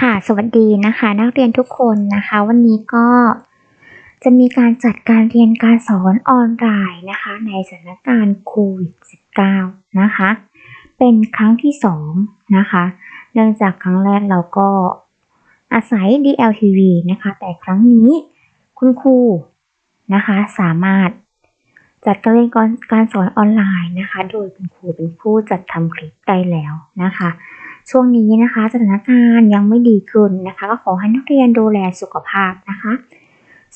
ค่ะสวัสดีนะคะ นักเรียนทุกคนนะคะ วันนี้ก็จะมีการจัดการเรียนการสอนออนไลน์นะคะ ในสถานการณ์โควิด -19 นะคะ เป็นครั้งที่สองนะคะ เนื่องจากครั้งแรกเราก็อาศัย DLTV นะคะ แต่ครั้งนี้คุณครูนะคะ สามารถจัดการเรียนการสอนออนไลน์นะคะ โดยคุณครูเป็นผู้จัดทำคลิปได้แล้วนะคะ ช่วงนี้นะคะ สถานการณ์ยังไม่ดีขึ้นนะคะ ก็ขอให้นักเรียนดูแลสุขภาพนะคะ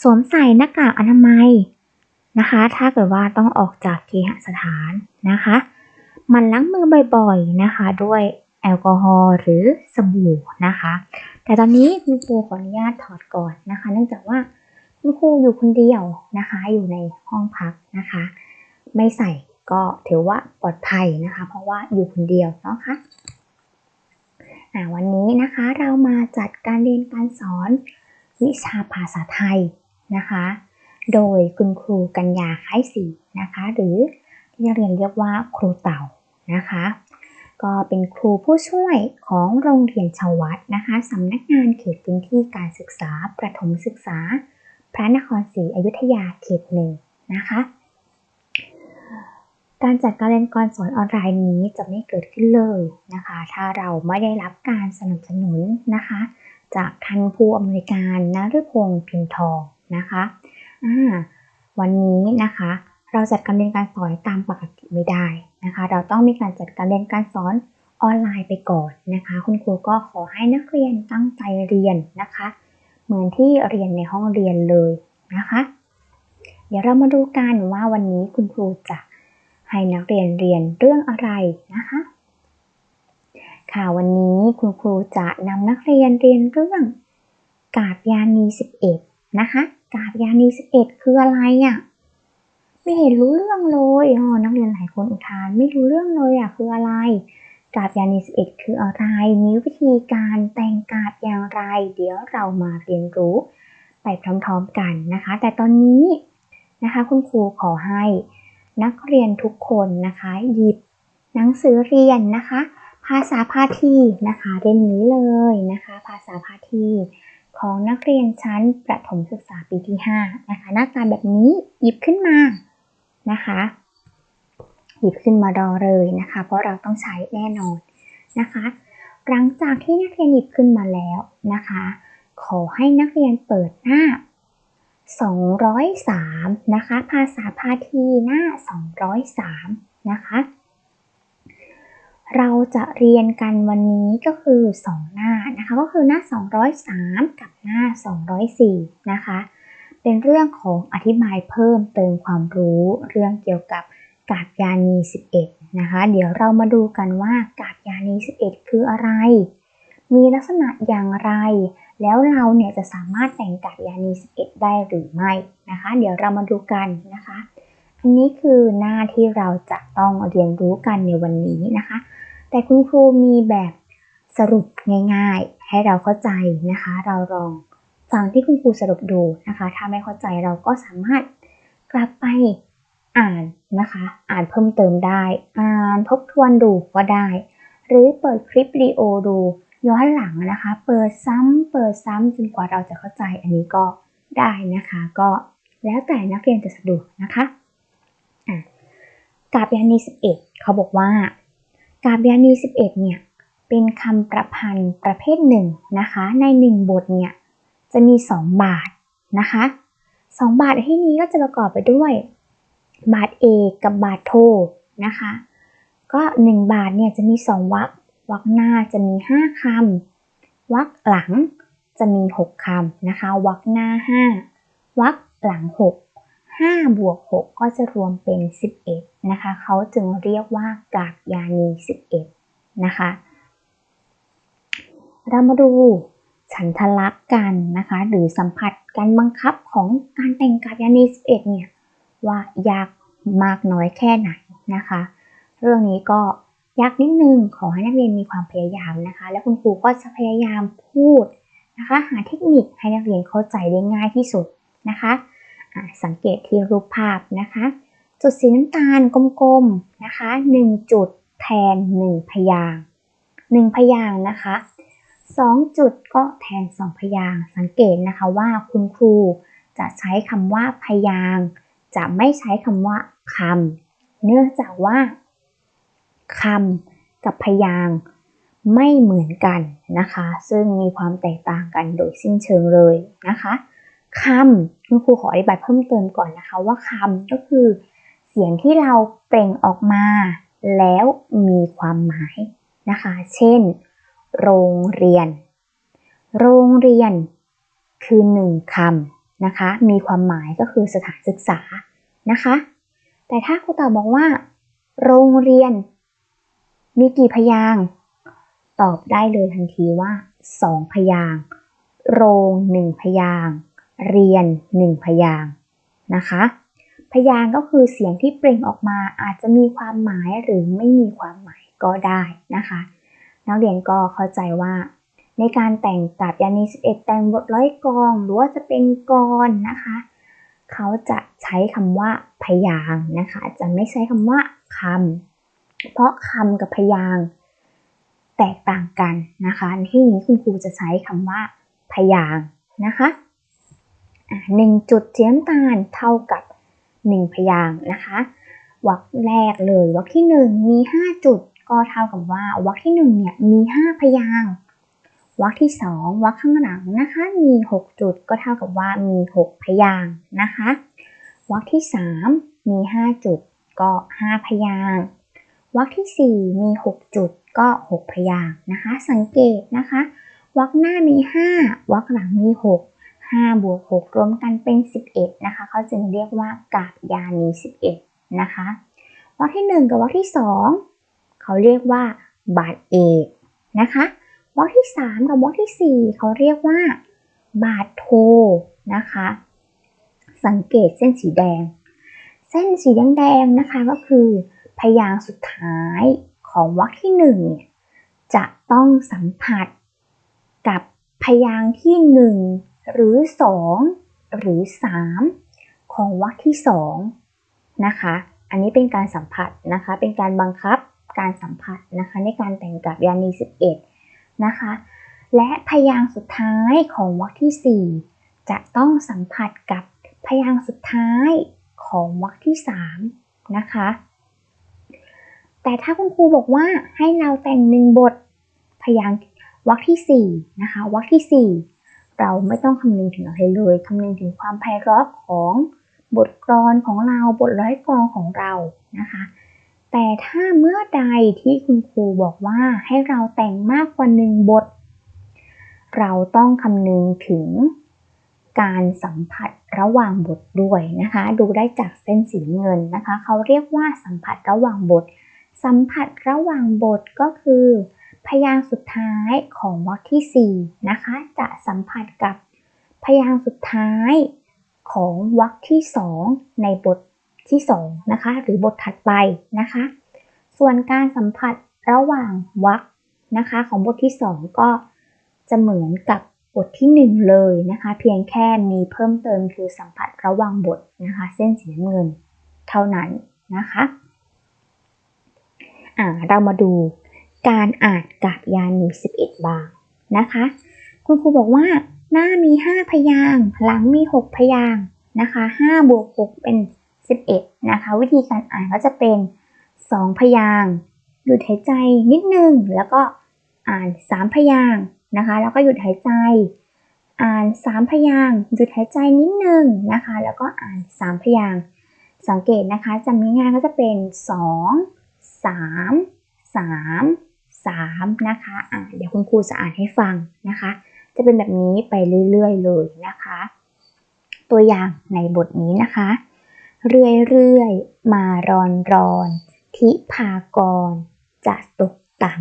สวมใส่หน้ากากอนามัยนะคะ ถ้าเกิดว่าต้องออกจากเคหสถานนะคะมันล้างมือบ่อยๆนะคะ ด้วยแอลกอฮอล์หรือสบู่นะคะ แต่ตอนนี้คุณครูขออนุญาตถอดก่อนนะคะ เนื่องจากว่าคุณครูอยู่คนเดียวนะคะ อยู่ในห้องพักนะคะ ไม่ใส่ก็ถือว่าปลอดภัยนะคะ เพราะว่าอยู่คนเดียวเนาะคะอ่า วันนี้นะคะเรามาจัดการเรียนการสอนวิชาภาษาไทยนะคะ โดยคุณครูกัญญาคล้ายศรีนะคะ หรือที่นักเรียนเรียกว่าครูเต่านะคะ ก็เป็นครูผู้ช่วยของโรงเรียนชาววัดนะคะสำนักงานเขตพื้นที่การศึกษาประถมศึกษา พระนครศรีอยุธยาเขตหนึ่งนะคะ การจัดการเรียนการสอนออนไลน์นี้จะไม่เกิดขึ้นเลยนะคะ ถ้าเราไม่ได้รับการสนับสนุนนะคะ จากท่านผู้อำนวยการนฤพงศ์พิมพ์ทองนะคะวันนี้นะคะ เราจัดการเรียนการสอนตามปกติไม่ได้นะคะ เราต้องมีการจัดการเรียนการสอนออนไลน์ไปก่อนนะคะ คุณครูก็ขอให้นักเรียนตั้งใจเรียนนะคะ เหมือนที่เรียนในห้องเรียนเลยนะคะ เดี๋ยวเรามาดูกันว่าวันนี้คุณครูจะ ให้นักเรียนเรียนเรื่องอะไรนะคะ ค่ะวันนี้คุณครูจะนำนักเรียนเรียนเรื่องกาบยานี 11 นะคะ กาบยานี 11 คืออะไรอะ่ะไม่เห็นรู้เรื่องเลยอ๋อนักเรียนหลายคนอุทาน ไม่รู้เรื่องเลยอะคืออะไร กาบยานี 11 คืออะไร มีวิธีการแต่งกาบอย่างไร เดี๋ยวเรามาเรียนรู้ไปพร้อมๆกันนะคะ แต่ตอนนี้นะคะ คุณครูขอให้ นักเรียนทุกคนนะคะ หยิบหนังสือเรียนนะคะ ภาษาพาทีนะคะเรียนนี้เลยนะคะ ภาษาพาทีของนักเรียนชั้นประถมศึกษาปีที่5นะคะหน้าตาแบบนี้หยิบขึ้นมานะคะหยิบขึ้นมารอเลยนะคะ เพราะเราต้องใช้แน่นอนนะคะ หลังจากที่นักเรียนหยิบขึ้นมาแล้วนะคะ ขอให้นักเรียนเปิดหน้า 203 นะคะ ภาษาพาทีหน้า 203 นะคะ เราจะเรียนกันวันนี้ก็คือ 2 หน้านะคะ ก็คือหน้า 203 กับหน้า 204 นะคะ เป็นเรื่องของอธิบายเพิ่มเติมความรู้เรื่องเกี่ยวกับกาบยานี 11 นะคะ เดี๋ยวเรามาดูกันว่ากาบยานี 11 คืออะไร มีลักษณะอย่างไร แล้วเราเนี่ยจะสามารถแต่งกาบยานี11 ได้หรือไม่นะคะ เดี๋ยวเรามาดูกันนะคะ อันนี้คือหน้าที่เราจะต้องเรียนรู้กันในวันนี้นะคะ แต่คุณครูมีแบบสรุปง่าย ๆ ให้เราเข้าใจนะคะ เราลองฟังที่คุณครูสรุปดูนะคะ ถ้าไม่เข้าใจเราก็สามารถกลับไปอ่านนะคะ อ่านเพิ่มเติมได้ อ่านทบทวนดูก็ได้ หรือเปิดคลิปวิดีโอดู ย้อนหลังนะคะ เปิดซ้ำเปิดซ้ำจนกว่าเราจะเข้าใจอันนี้ก็ได้นะคะ ก็แล้วแต่นักเรียนจะสะดวกนะคะอะกาบยานี 11 เขาบอกว่า กาบยานี 11 เนี่ยเป็นคำประพันธ์ประเภทหนึ่งนะคะ ในหนึ่งบทเนี่ยจะมี 2 บาทนะคะ2บาทที่นี้ก็จะประกอบไปด้วย บาทเอกกับบาทโทนะคะ ก็ 1 บาทเนี่ยจะมี 2วรรค วรรคหน้าจะมี 5คำวรรคหลังจะมี 6คำนะคะวรรคหน้า 5วรรคหลัง 6 5บวก6ก็จะรวมเป็น 11 นะคะ เขาจึงเรียกว่ากาบยานี 11 นะคะ เรามาดูฉันทลักษณ์กันนะคะ หรือสัมผัสการบังคับของการแต่งกาบยานี 11 เนี่ย ว่ายากมากน้อยแค่ไหนนะคะ เรื่องนี้ก็ ยากนิดนึงขอให้นักเรียนมีความพยายามนะคะ และคุณครูก็จะพยายามพูดนะคะ หาเทคนิคให้นักเรียนเข้าใจได้ง่ายที่สุดนะคะสังเกตที่รูปภาพนะคะ จุดสีน้ำตาลกลมๆนะคะ1จุดแทน 1 พยาง1พยางนะคะ2จุดก็แทน 2 พยางสังเกตนะคะว่าคุณครูจะใช้คำว่าพยางจะไม่ใช้คำว่าคำเนื่องจากว่า คำกับพยางไม่เหมือนกันนะคะ ซึ่งมีความแตกต่างกันโดยสิ้นเชิงเลยนะคะคำคุณครูขออธิบายเพิ่มเติมก่อนนะคะ ว่าคำก็คือ เสียงที่เราเปล่งออกมา แล้วมีความหมายนะคะ เช่น โรงเรียน โรงเรียน คือหนึ่งคำนะคะ มีความหมายก็คือสถานศึกษานะคะ แต่ถ้าครูตอบบอกว่า โรงเรียน มีกี่พยางตอบได้เลยทันทีว่าสองพยางโรงหนึ่งพยางเรียนหนึ่งพยางนะคะ พยางก็คือเสียงที่เปล่งออกมาอาจจะมีความหมายหรือไม่มีความหมายก็ได้นะคะ นักเรียนก็เข้าใจว่า ในการแต่งกับยานี11 แต่งบทร้อยกองหรือว่าจะเป็นกรนะคะ เขาจะใช้คำว่าพยางนะคะ จะไม่ใช้คำว่าคำ เพราะคำกับพยางแตกต่างกันนะคะที่นี้คุณครูจะใช้คำว่าพยางนะคะหนึ่งจุดเสียมตาลเท่ากับหนึ่งพยางนะคะวรรคแรกเลยวรรคที่หนึ่งมีห้าจุดก็เท่ากับว่าวรรคที่หนึ่งเนี่ยมีห้าพยางวรรคที่สองวรรคข้างหลังนะคะมีหกจุดก็เท่ากับว่ามีหกพยางนะคะวรรคที่สามมีห้าจุดก็ห้าพยาง วรรคที่สี่มีหกจุดก็หกพยางนะคะ สังเกตนะคะวรรคหน้ามีห้าวรรคหลังมีหก5บวก 6 รวมกันเป็น 11 นะคะเขาจึงเรียกว่ากาบยานี 11 นะคะวรรคที่ 1 กับวรรคที่ 2 เขาเรียกว่าบาทเอกนะคะวรรคที่ 3 กับวรรคที่ 4 เขาเรียกว่า บาทโทนะคะ สังเกตเส้นสีแดง เส้นสีแดงๆนะคะก็คือ พยางสุดท้ายของวรรคที่1จะต้องสัมผัสกับพยางที่1หรือ2หรือ3ของวรรคที่2นะคะ อันนี้เป็นการสัมผัสนะคะ เป็นการบังคับการสัมผัสนะคะในการแต่งกับยานี11นะคะ และพยางสุดท้ายของวรรคที่ 4 จะต้องสัมผัสกับพยางสุดท้ายของวรรคที่ 3 นะคะ แต่ถ้าคุณครูบอกว่าให้เราแต่งหนึ่งบท พยางวรรคที่4นะคะวรรคที่ 4 เราไม่ต้องคำนึงถึงอะไรเลยคำนึงถึงความไพเราะของบทกลอนของเราบทร้อยกลอนของเรานะคะ แต่ถ้าเมื่อใดที่คุณครูบอกว่าให้เราแต่งมากกว่าหนึ่งบท เราต้องคำนึงถึงการสัมผัสระหว่างบทด้วยนะคะ ดูได้จากเส้นสีเงินนะคะ เขาเรียกว่าสัมผัสระหว่างบท สัมผัสระหว่างบทก็คือ พยางสุดท้ายของวรรคที่ 4 นะคะ จะสัมผัสกับพยางสุดท้ายของวรรคที่ 2 ในบทที่2นะคะหรือบทถัดไปนะคะ ส่วนการสัมผัสระหว่างวรรคนะคะของบทที่ 2 ก็จะเหมือนกับบทที่ 1 เลยนะคะ เพียงแค่มีเพิ่มเติมคือสัมผัสระหว่างบทนะคะ เส้นสีน้ำเงินเท่านั้นนะคะ อ่าเรามาดูการอ่านกับยานี11 บางนะคะ คุณครูบอกว่าหน้ามี 5 พยาง หลังมี 6 พยางนะคะ5บวก6เป็น 11 นะคะ วิธีการอ่านก็จะเป็น 2 พยางหยุดหายใจนิดนึง แล้วก็อ่าน 3 พยางนะคะ แล้วก็หยุดหายใจ อ่าน 3 พยางหยุดหายใจนิดนึงนะคะ แล้วก็อ่าน 3 พยางสังเกตนะคะจำง่ายๆก็จะเป็น 2 3 3 3นะคะอะเดี๋ยวคุณครูจะอ่านให้ฟังนะคะ จะเป็นแบบนี้ไปเรื่อยๆเลยนะคะ ตัวอย่างในบทนี้นะคะ เรื่อยๆ มารอนรอนทิพากร จะตกต่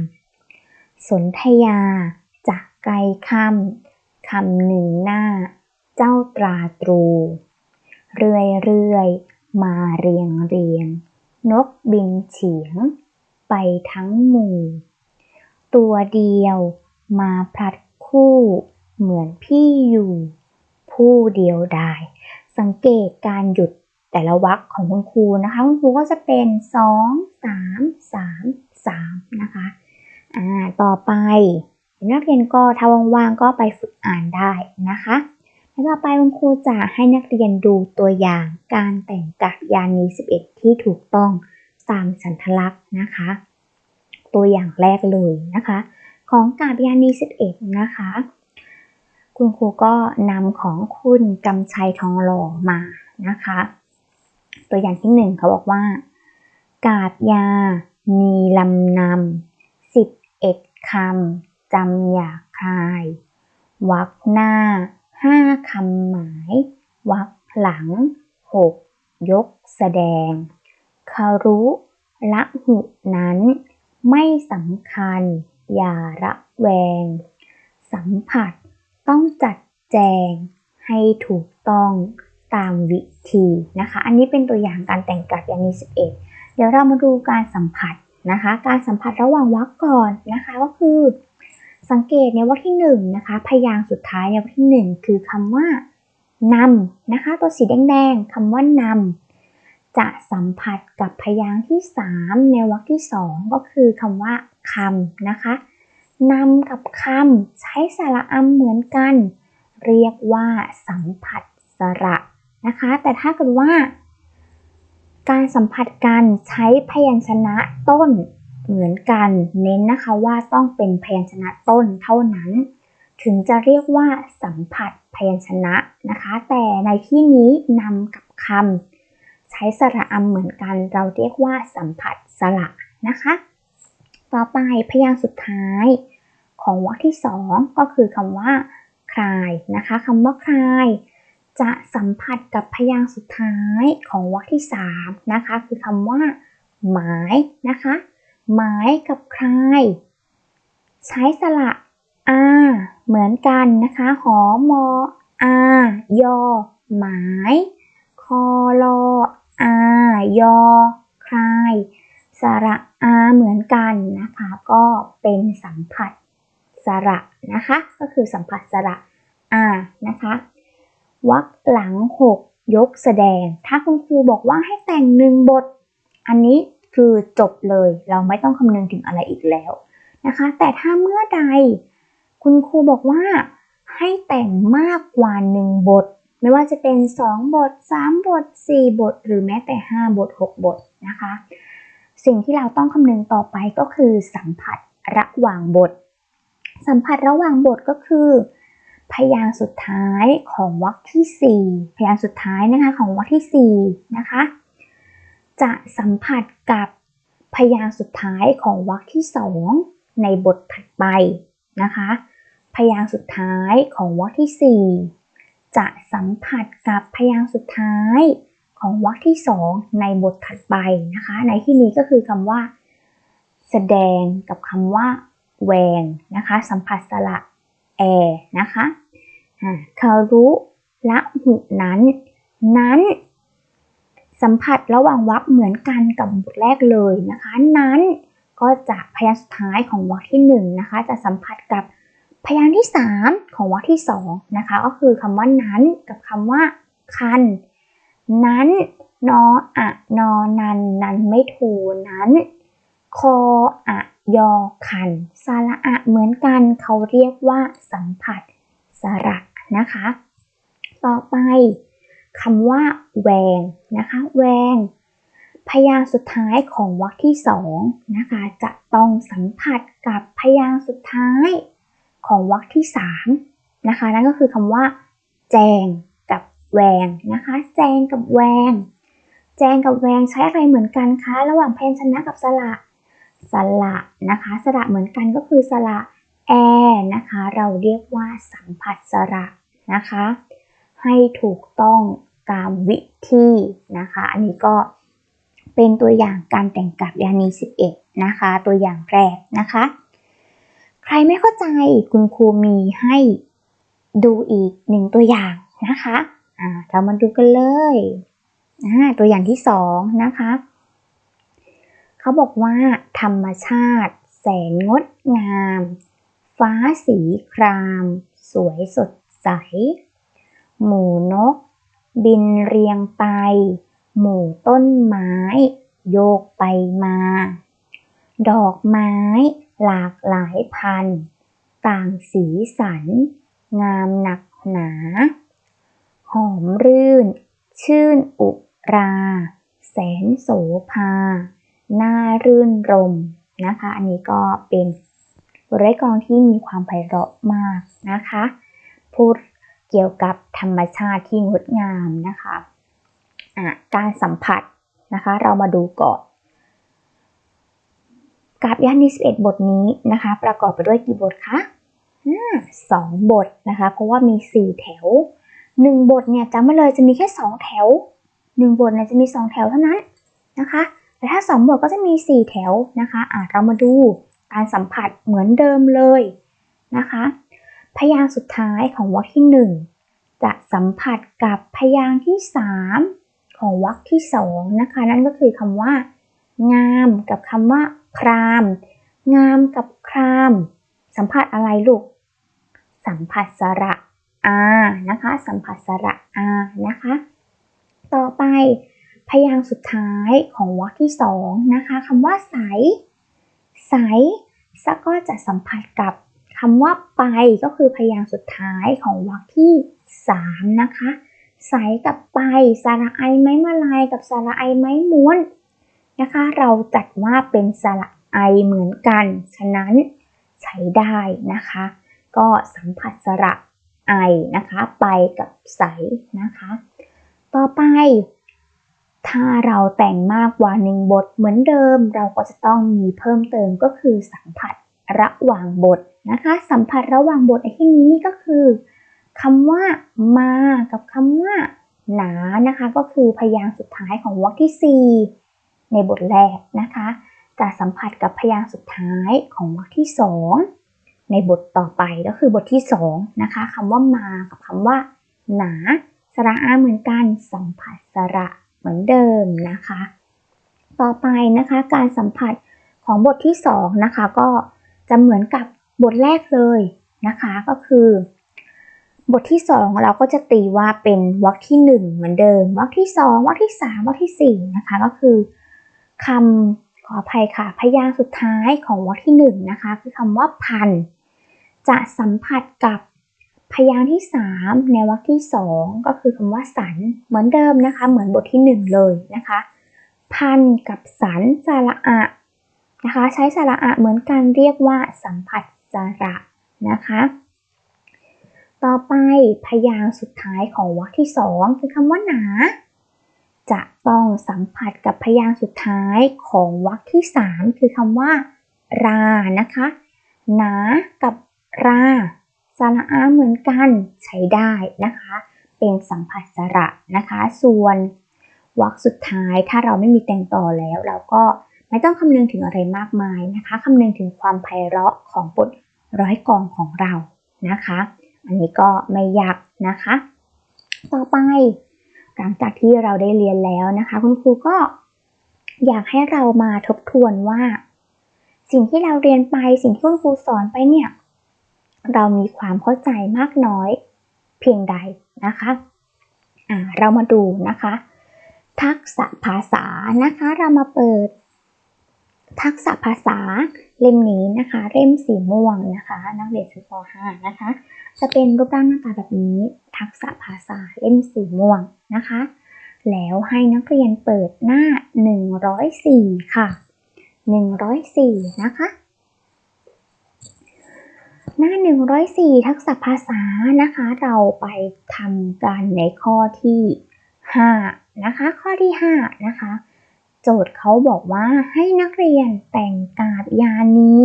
ำสนธยาจะไกลคำคำหนึ่งหน้า เจ้าตราตรู เรื่อยๆ มาเรียงเรียง นกบินเฉียง ไปทั้งหมู่ ตัวเดียวมาพลัดคู่ เหมือนพี่อยู่ ผู้เดียวดาย สังเกตการหยุดแต่ละวรรคของคุณครูนะคะคุณครูก็จะเป็น2 3 3 3นะคะอ่าต่อไปนักเรียนก็ถ้าว่างๆก็ไปฝึกอ่านได้นะคะ ต่อไปคุณครูจะให้นักเรียนดูตัวอย่างการแต่งกาบยานี 11 ที่ถูกต้องตามสัญลักษณ์นะคะ ตัวอย่างแรกเลยนะคะ ของกาบยานี 11 นะคะ คุณครูก็นำของคุณกำชัยทองหล่อมานะคะ ตัวอย่างที่หนึ่งเขาบอกว่า กาบยามีลำนำสิบเอ็ดคำจำอย่าคลาย วักหน้า ห้าคำหมายวักหลังหกยกแสดงคารุละหุนั้นไม่สำคัญ อย่าระแวง สัมผัสต้องจัดแจงให้ถูกต้องตามวิธีนะคะ อันนี้เป็นตัวอย่างการแต่งกลับยานี11 เดี๋ยวเรามาดูการสัมผัสนะคะ การสัมผัสระหว่างวรรคก่อนนะคะก็คือ สังเกตในวรรคที่1นะคะ พยางค์สุดท้ายในวรรคที่ 1 คือคำว่านำนะคะ ตัวสีแดงๆคำว่านำจะสัมผัสกับพยางค์ที่ 3 ในวรรคที่ 2 ก็คือคำว่าคำนะคะนำกับคำใช้สระอำเหมือนกัน เรียกว่าสัมผัสสระนะคะ แต่ถ้าเกิดว่า การสัมผัสกันใช้พยัญชนะต้น เหมือนกันเน้นนะคะว่าต้องเป็นพยัญชนะต้นเท่านั้น ถึงจะเรียกว่าสัมผัสพยัญชนะนะคะ แต่ในที่นี้นำกับคำใช้สระอำเหมือนกัน เราเรียกว่าสัมผัสสระนะคะ ต่อไปพยางค์สุดท้ายของวรรคที่สองก็คือคำว่า คลายนะคะคำว่าคลายจะสัมผัสกับพยางค์สุดท้ายของวรรคที่ 3 นะคะ คือคำว่า หมายนะคะ หมายกับคลาย ใช้สระอาเหมือนกันนะคะหอมออายอ หมาย คอลออายอ คลาย สระอาเหมือนกันนะคะ ก็เป็นสัมผัสสระนะคะ ก็คือสัมผัสสระอานะคะวักหลัง 6 ยกแสดง ถ้าคุณครูบอกว่าให้แต่งหนึ่งบท อันนี้ คือจบเลย เราไม่ต้องคำนึงถึงอะไรอีกแล้วนะคะ แต่ถ้าเมื่อใด คุณครูบอกว่าให้แต่งมากกว่า 1 บท ไม่ว่าจะเป็น 2 บท 3 บท 4 บท หรือแม้แต่ 5 บท 6 บทนะคะ สิ่งที่เราต้องคำนึงต่อไปก็คือสัมผัสระหว่างบท สัมผัสระหว่างบทก็คือ พยางสุดท้ายของวรรคที่ 4 พยางสุดท้ายนะคะของวรรคที่ 4 นะคะ จะสัมผัสกับพยางสุดท้ายของวรรคที่2ในบทถัดไปนะคะ พยางสุดท้ายของวรรคที่ 4 จะสัมผัสกับพยางสุดท้ายของวรรคที่2ในบทถัดไปนะคะ ในที่นี้ก็คือคำว่า แสดงกับคำว่าแวงนะคะ สัมผัสสระแอนะคะคารุละหุนั้น นั้น สัมผัสระหว่างวรรคเหมือนกันกับบทแรกเลยนะคะ นั้นก็จะพยางค์สุดท้ายของวรรคที่1นนะคะจะสัมผัสกับพยางค์ที่ 3 ของวรรคที่2นะคะก็คือคำว่านั้นกับคำว่าคัน นั้นนออะนอนันนันไม่ถูนั้น คออะยอคันสาระอะเหมือนกันเขาเรียกว่าสัมผัสสระนะคะ ต่อไป คำว่าแวงนะคะแวง พยางสุดท้ายของวรรคที่สองนะคะจะต้องสัมผัสกับพยางสุดท้ายของวรรคที่สามนะคะนั่นก็คือคำว่า แจงกับแวงนะคะ แจงกับแวง แจงกับแวงใช้อะไรเหมือนกันคะระหว่างพยัญชนะกับสระสระนะคะสระเหมือนกันก็คือสระแอนะคะ เราเรียกว่าสัมผัสสระนะคะ ให้ถูกต้อง ตามวิธีนะคะ อันนี้ก็เป็นตัวอย่างการแต่งกับยานี 11 นะคะ ตัวอย่างแรกนะคะ ใครไม่เข้าใจคุณครูมีให้ดูอีกหนึ่งตัวอย่างนะคะะเรามาดูกันเลยตัวอย่างที่สองนะคะ เขาบอกว่า ธรรมชาติ แสนงดงาม ฟ้าสีคราม สวยสดใส หมู่นก บินเรียงไป หมู่ต้นไม้ โยกไปมา ดอกไม้หลากหลายพัน ต่างสีสัน งามหนักหนา หอมรื่น ชื่นอุรา แสนโสภา น่ารื่นรมนะคะ อันนี้ก็เป็นบทร้อยกองที่มีความไพเราะมากนะคะ พูด เกี่ยวกับธรรมชาติที่งดงามนะคะะการสัมผัสนะคะเรามาดูก่อนกราบย่านนี้11 บทนี้นะคะ ประกอบไปด้วยกี่บทคะสองบทนะคะ เพราะว่ามี 4 แถว 1 บทเนี่ยจำไว้เลยจะมีแค่ 2 แถว 1 บทเนี่ยจะมี 2 แถวเท่านั้นนะคะแต่ถ้า 2 บทก็จะมี 4 แถวนะคะอะเรามาดูการสัมผัสเหมือนเดิมเลยนะคะ พยางค์สุดท้ายของวรรคที่ 1 จะสัมผัสกับพยางค์ที่ 3 ของวรรคที่2นะคะ นั่นก็คือคำว่า งามกับคำว่า คราม งามกับคราม สัมผัสอะไรลูก สัมผัสสระอานะคะ สัมผัสสระอานะคะ ต่อไปพยางค์สุดท้ายของวรรคที่สองนะคะคำว่าใส ใสก็จะสัมผัสกับ คำว่าไปก็คือพยางค์สุดท้ายของวรรคที่ 3 นะคะใสกับไปสระไอไม้มาลายกับสระไอไม้ม้วนนะคะ เราจัดว่าเป็นสระไอเหมือนกัน ฉะนั้นใช้ได้นะคะ ก็สัมผัสสระไอนะคะ ไปกับใสนะคะ ต่อไป ถ้าเราแต่งมากกว่าหนึ่งบทเหมือนเดิม เราก็จะต้องมีเพิ่มเติมก็คือสัมผัสระหว่างบท นะคะ สัมผัสระหว่างบทในที่นี้ก็คือคำว่ามากับคำว่า หนานะคะ ก็คือพยางค์สุดท้ายของวรรคที่ 4 ในบทแรกนะคะ จะสัมผัสกับพยางค์สุดท้ายของวรรคที่ 2 ในบทต่อไปก็คือบทที่2นะคะคำว่ามากับคำว่า หนาสระอาเหมือนกันสัมผัสสระเหมือนเดิมนะคะ ต่อไปนะคะการสัมผัสของบทที่2นะคะก็จะเหมือนกับ บทแรกเลยนะคะก็คือ บทที่ 2 เราก็จะตีว่าเป็นวรรคที่ 1 เหมือนเดิมวรรคที่ 2วรรคที่ 3วรรคที่ 4 นะคะก็คือคำขออภัยค่ะ พยางค์สุดท้ายของวรรคที่ 1 นะคะ คือคำว่าพัน จะสัมผัสกับพยางค์ที่ 3 ในวรรคที่ 2 ก็คือคำว่าสันเหมือนเดิมนะคะ เหมือนบทที่ 1 เลยนะคะ พันกับสันสระอะนะคะ ใช้สระอะเหมือนกันเรียกว่าสัมผัสส ระนะคะ ต่อไปพยางค์สุดท้ายของวรรคที่ 2 คือคำว่าหนา จะต้องสัมผัสกับพยางค์สุดท้ายของวรรคที่ 3 คือคำว่า รานะคะ หนากับราสระอาเหมือนกันใช้ได้นะคะ เป็นสัมผัสสระนะคะ ส่วนวรรคสุดท้ายถ้าเราไม่มีแต่งต่อแล้ว เราก็ไม่ต้องคำนึงถึงอะไรมากมายนะคะคำนึงถึงความไพเราะของบท ร้อยกองของเรานะคะ อันนี้ก็ไม่ยากนะคะ ต่อไปหลังจากที่เราได้เรียนแล้วนะคะ คุณครูก็อยากให้เรามาทบทวนว่า สิ่งที่เราเรียนไปสิ่งที่คุณครูสอนไปเนี่ย เรามีความเข้าใจมากน้อยเพียงใดนะคะอ่าเรามาดูนะคะ ทักษะภาษานะคะ เรามาเปิด ทักษะภาษาเล่มนี้นะคะ เล่มสีม่วงนะคะ นักเรียนชั้นป .5 นะคะ จะเป็นรูปร่างหน้าตาแบบนี้ ทักษะภาษาเล่มสีม่วงนะคะ แล้วให้นักเรียนเปิดหน้า 104 ค่ะ 104 นะคะ หน้า 104 ทักษะภาษานะคะ เราไปทำกันในข้อที่ 5 นะคะ ข้อที่ 5 นะคะ โจทย์เขาบอกว่าให้นักเรียนแต่งกาบยานี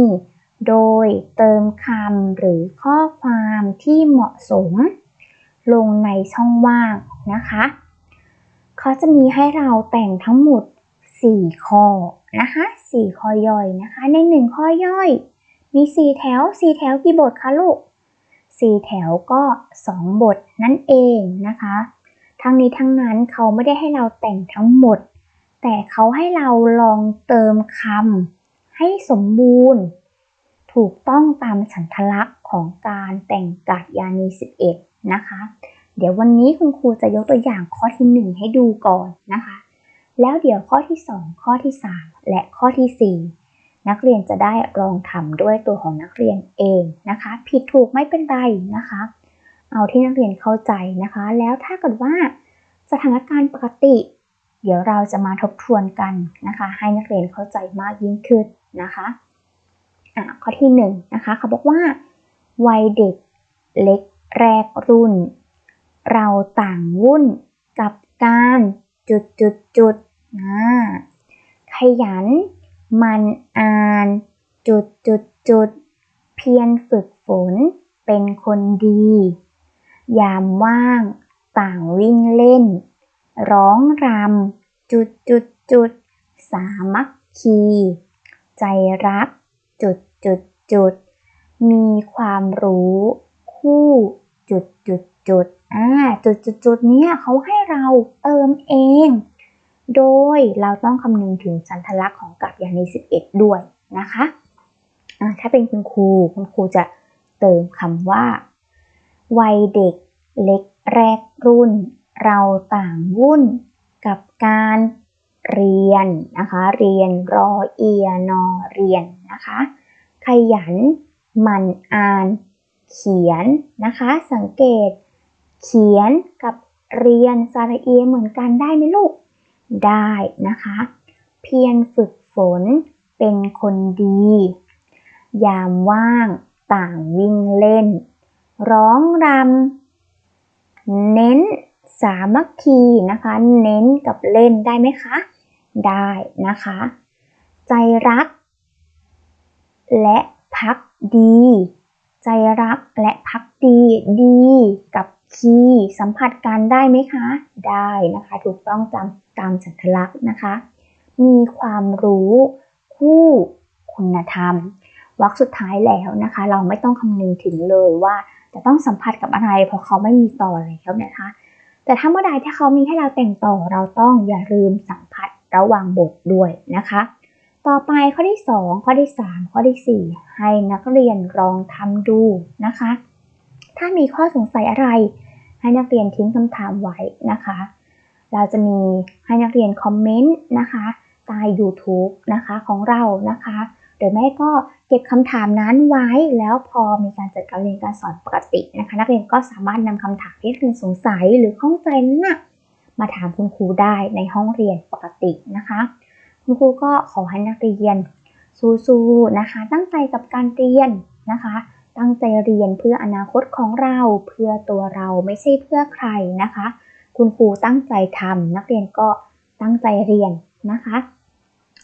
โดยเติมคำหรือข้อความที่เหมาะสม ลงในช่องว่างนะคะ เขาจะมีให้เราแต่งทั้งหมด 4 ข้อนะคะ4ข้อย่อยนะคะ ใน 1 ข้อย่อย มีสี่แถวสี่แถวกี่บทคะลูกสี่แถวก็สองบทนั่นเองนะคะ ทั้งนี้ทั้งนั้นเขาไม่ได้ให้เราแต่งทั้งหมด แต่เขาให้เราลองเติมคำให้สมบูรณ์ ถูกต้องตามฉันทลักษณ์ของการแต่งกัดยานี 11 นะคะ เดี๋ยววันนี้คุณครูจะยกตัวอย่างข้อที่ 1 ให้ดูก่อนนะคะ แล้วเดี๋ยวข้อที่ 2 ข้อที่ 3 และข้อที่ 4 นักเรียนจะได้ลองทำด้วยตัวของนักเรียนเองนะคะ ผิดถูกไม่เป็นไรนะคะ เอาที่นักเรียนเข้าใจนะคะ แล้วถ้าเกิดว่าสถานการณ์ปกติ เดี๋ยวเราจะมาทบทวนกันนะคะ ให้นักเรียนเข้าใจมากยิ่งขึ้นนะคะอะข้อที่หนึ่งนะคะเขาบอกว่า วัยเด็กเล็กแรกรุ่น เราต่างวุ่นกับการจุดจุดจุดนะขยัน มันอ่าน จุดจุดจุดเพียรฝึกฝนเป็นคนดี ยามว่าง ต่างวิ่งเล่น ร้องรำจุดจุดจุดสามัคคี ใจรัก จุดจุดจุดมีความรู้ คู่จุดจุดจุดอ่าจุดจุดจุดเนี้ยเขาให้เราเติมเอง โดยเราต้องคำนึงถึงสันทลักษณ์ของกลับอย่างนี้11 ด้วยนะคะอ่าถ้าเป็นคุณครูคุณครูจะเติมคำว่า วัยเด็กเล็กแรกรุ่น เราต่างวุ่นกับการเรียนนะคะ เรียนรอเอียนอเรียนนะคะ ขยันหมันอ่าน เขียนนะคะ สังเกต เขียนกับเรียนสระเอียเหมือนกันได้ไหมลูก ได้นะคะ เพียรฝึกฝนเป็นคนดี ยามว่างต่างวิ่งเล่น ร้องรำเน้น สามัคคีนะคะ เน้นกับเล่นได้ไหมคะ ได้นะคะ ใจรัก และพักดี ใจรักและพักดีดีกับคีสัมผัสกันได้ไหมคะ ได้นะคะ ถูกต้องตามตามสัญลักษณ์นะคะ มีความรู้ คู่คุณธรรมวรรคสุดท้ายแล้วนะคะ เราไม่ต้องคำนึงถึงเลยว่าจะต้องสัมผัสกับอะไรเพราะเขาไม่มีต่อแล้วนะคะ แต่ถ้าเมื่อใดที่เขามีให้เราแต่งต่อเราต้องอย่าลืมสัมผัสระหว่างบทด้วยนะคะ ต่อไปข้อที่ 2 ข้อที่ 3 ข้อที่ 4 ให้นักเรียนลองทำดูนะคะ ถ้ามีข้อสงสัยอะไร ให้นักเรียนทิ้งคำถามไว้นะคะ เราจะมีให้นักเรียนคอมเมนต์นะคะใต้ YouTube นะคะของเรานะคะ หรือไม่ก็เก็บคำถามนั้นไว้แล้วพอมีการจัดการเรียนการสอนปกตินะคะ นักเรียนก็สามารถนำคำถามที่นักเรียนสงสัยหรือข้องใจนั้นนะมาถามคุณครูได้ในห้องเรียนปกตินะคะ คุณครูก็ขอให้นักเรียนสู้ๆนะคะ ตั้งใจกับการเรียนนะคะ ตั้งใจเรียนเพื่ออนาคตของเราเพื่อตัวเราไม่ใช่เพื่อใครนะคะ คุณครูตั้งใจทำนักเรียนก็ตั้งใจเรียนนะคะ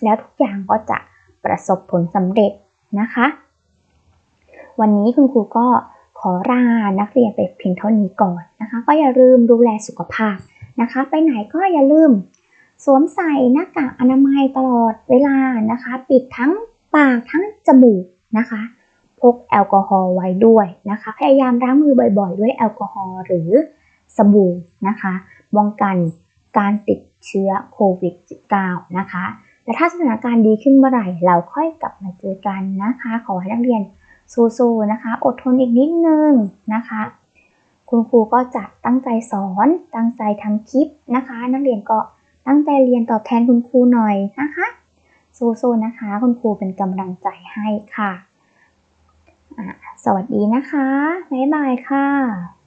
แล้วทุกอย่างก็จะ ประสบผลสำเร็จนะคะ วันนี้คุณครูก็ขอลานักเรียนไปเพียงเท่านี้ก่อนนะคะ ก็อย่าลืมดูแลสุขภาพนะคะ ไปไหนก็อย่าลืม สวมใส่หน้ากากอนามัยตลอดเวลานะคะ ปิดทั้งปากทั้งจมูกนะคะ พกแอลกอฮอล์ไว้ด้วยนะคะ พยายามล้างมือบ่อยๆ ด้วยแอลกอฮอล์หรือสบู่นะคะป้องกันการติดเชื้อโควิด -19 นะคะ แต่ถ้าสถานการณ์ดีขึ้นเมื่อไหร่ เราค่อยกลับมาเจอกันนะคะ ขอให้นักเรียนสู้ๆนะคะ อดทนอีกนิดนึงนะคะ คุณครูก็จะตั้งใจสอน ตั้งใจทำคลิปนะคะ นักเรียนก็ตั้งใจเรียนตอบแทนคุณครูหน่อยนะคะสู้ๆนะคะ คุณครูเป็นกำลังใจให้ค่ะ สวัสดีนะคะ บ๊ายบายค่ะ